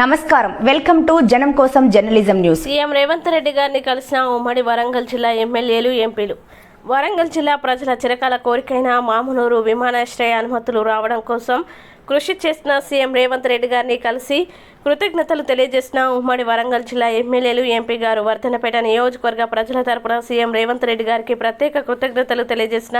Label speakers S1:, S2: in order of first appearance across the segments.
S1: నమస్కారం. Welcome to జనం కోసం journalism news.
S2: CM Revanth Reddy గారిని కలిసిన ఉమ్మడి వరంగల్ జిల్లా ఎమ్మెల్యేలు ఎంపీలు. వరంగల్ జిల్లా ప్రజల చిరకాల కోరికైన మామునూరు విమానాశ్రయ అనుమతులు రావడం కోసం కృషి చేసిన సీఎం రేవంత్ రెడ్డి గారిని కలిసి కృతజ్ఞతలు తెలియజేసిన ఉమ్మడి వరంగల్ జిల్లా ఎమ్మెల్యేలు ఎంపీ గారు వర్ధనపేట నియోజకవర్గ ప్రజల తరపున సీఎం రేవంత్ రెడ్డి గారికి ప్రత్యేక కృతజ్ఞతలు తెలియజేసిన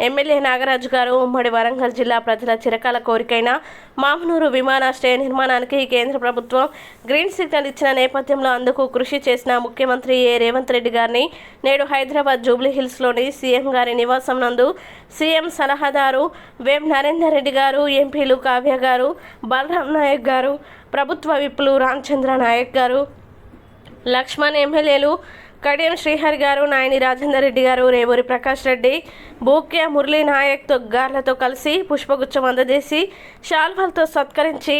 S2: ఎమ్మెల్యే నాగరాజు గారు ఉమ్మడి వరంగల్ జిల్లా ప్రజల చిరకాల కోరికైన మామునూరు విమానాశ్రయ నిర్మాణానికి కేంద్ర ప్రభుత్వం గ్రీన్ సిగ్నల్ ఇచ్చిన నేపథ్యంలో అందుకు కృషి చేసిన ముఖ్యమంత్రి ఏ రేవంత్ రెడ్డి గారిని నేడు హైదరాబాద్ జూబ్లీ హిల్స్లోని సీఎం గారి నివాసం నందు సీఎం సలహాదారు వేం నరేందర్ రెడ్డి గారు ఎంపీలు కావ్య గారు బలరాం నాయక్ గారు ప్రభుత్వ విప్పులు రామచంద్ర నాయక్ గారు లక్ష్మణ్ ఎమ్మెల్యేలు కడియం శ్రీహరి గారు నాయని రాజేందర్ రెడ్డి గారు రేవూరి ప్రకాష్ రెడ్డి బూక్య మురళీ నాయక్తో గార్లతో కలిసి పుష్పగుచ్చం అందజేసి శాల్వాలతో సత్కరించి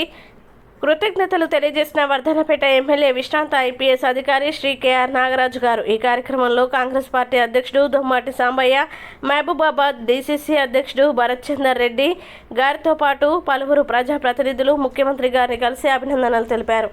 S2: కృతజ్ఞతలు తెలియజేసిన వర్ధనపేట ఎమ్మెల్యే విశ్రాంత ఐపీఎస్ అధికారి శ్రీ కేఆర్ నాగరాజు గారు. ఈ కార్యక్రమంలో కాంగ్రెస్ పార్టీ అధ్యక్షుడు దుమ్మాటి సాంబయ్య మహబూబాబాద్ డీసీసీ అధ్యక్షుడు భరత్ చందర్ రెడ్డి గారితో పాటు పలువురు ప్రజాప్రతినిధులు ముఖ్యమంత్రి గారిని కలిసి అభినందనలు తెలిపారు.